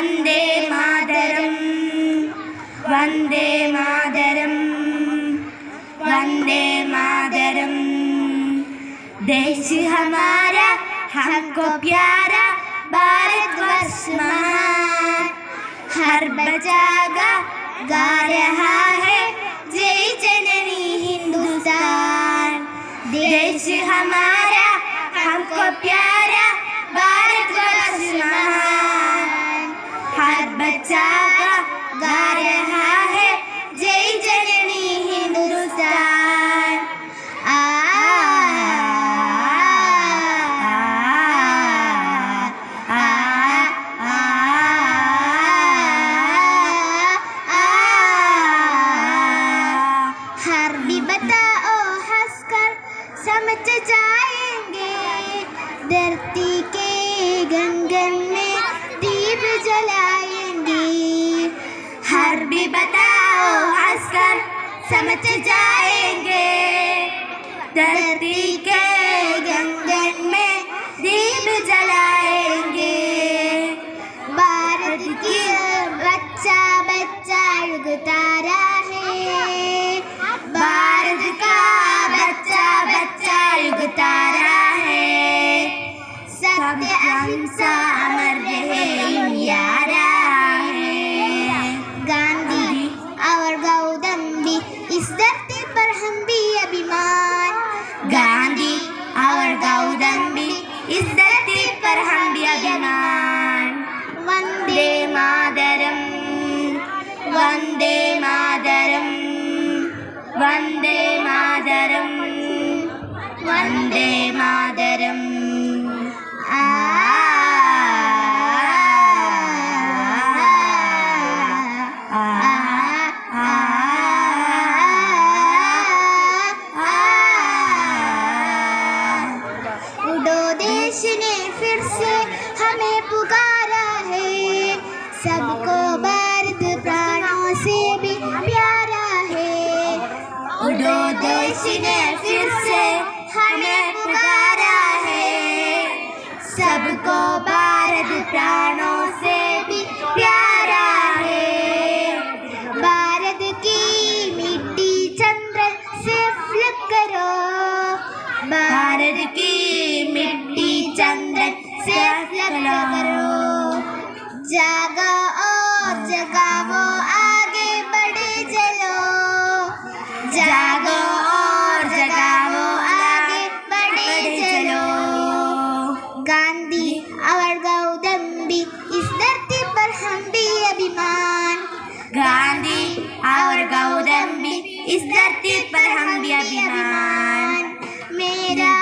वंदे मातरं वंदे मातरं वंदे मातरं देश हमारा हमको प्यारा, भारत महान हर बजागा गा रहा है, जय जननी हिंदुस्तान। देश हमारा हमको प्यारा है जय भी बताओ हंसकर समझ जाएँगे धरती के गंगन समझ जाएँगे। धरती के गंगन में दीप जलाएँगे। भारत की बच्चा बच्चा युग तारा है भारत का बच्चा बच्चा युग तारा है सत्य, अहिंसा, अमर रहे। यारा गौतमी इस धरती पर हम भी अभिमान गांधी और गौतमी इस धरती पर हम भी अभिमान वंदे देश ने फिर से हमें पुकारा है। सबको भारत प्राणों से भी प्यारा हम भी अभिमान गांधी और गौतम भी इस धरती पर हम भी अभिमान मेरा